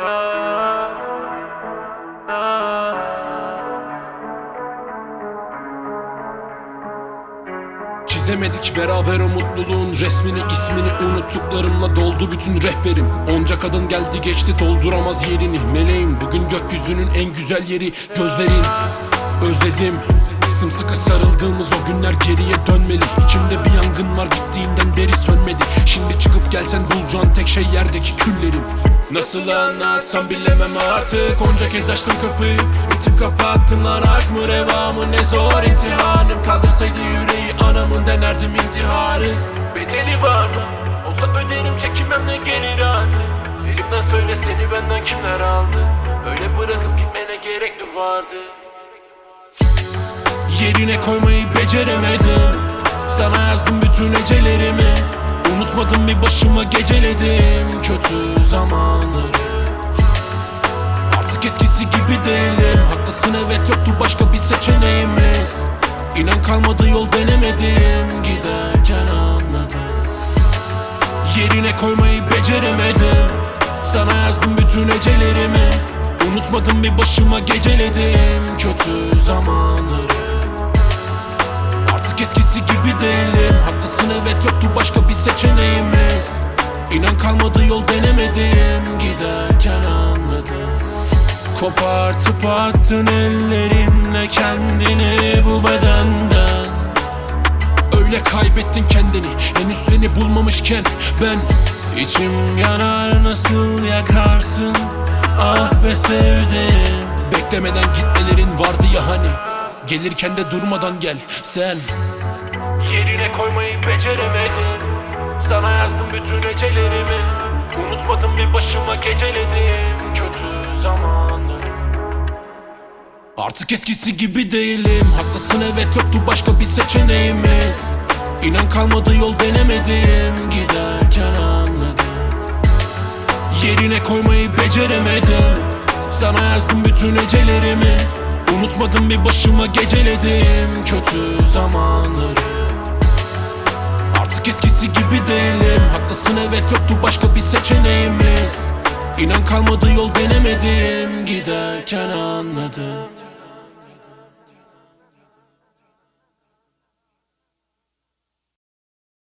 Çizemedik beraber o mutluluğun resmini ismini unuttuklarımla doldu bütün rehberim. Onca kadın geldi geçti dolduramaz yerini. Meleğim bugün gökyüzünün en güzel yeri gözlerin. Özledim Sımsıkı sarıldığımız o günler geriye dönmeli. İçimde bir yangın var gittiğinden beri sönmedi. Şimdi çıkıp gelsen bulacağın tek şey yerdeki küllerim Nasıl anlatsam bilemem artık. Onca kez açtım kapıyı İtip kapattılar ak mı reva mı ne zor imtihanım. Kaldırsaydı yüreği anamın denerdim intiharı. Bedeli var mı? Olsa öderim çekinmem ne gelir artık. Elimden söyle seni benden kimler aldı? Öyle bırakıp gitmene gerek mi vardı? Yerine koymayı beceremedim. Sana yazdım bütün ecelerimi Unutmadım bir başıma geceledim. Kötü zamanları Haklısın evet yoktu başka bir seçeneğimiz. İnan kalmadı yol denemedim Giderken anladım. Yerine koymayı beceremedim. Sana yazdım bütün ecelerimi Unutmadım bir başıma geceledim Kötü zamanları. Artık eskisi gibi değilim. Haklısın evet yoktu başka bir seçeneğimiz. İnan kalmadı yol denemedim Kopartıp attın ellerinle kendini bu bedenden Öyle kaybettin kendini Henüz seni bulmamışken ben. İçim yanar nasıl yakarsın? Ah be sevdim Beklemeden gitmelerin vardı ya hani. Gelirken de durmadan gel sen. Yerine koymayı beceremedim. Sana yazdım bütün ecelerimi Unutmadım bir başıma geceledim. Kötü zamanları Artık eskisi gibi değilim. Haklısın evet yoktu başka bir seçeneğimiz. İnan kalmadı yol denemedim. Giderken anladım. Yerine koymayı beceremedim. Sana yazdım bütün ecelerimi Unutmadım bir başıma geceledim. Kötü zamanları. Artık eskisi gibi değilim. Haklısın evet yoktu başka bir seçeneğimiz. İnan kalmadı yol denemedim. Giderken anladım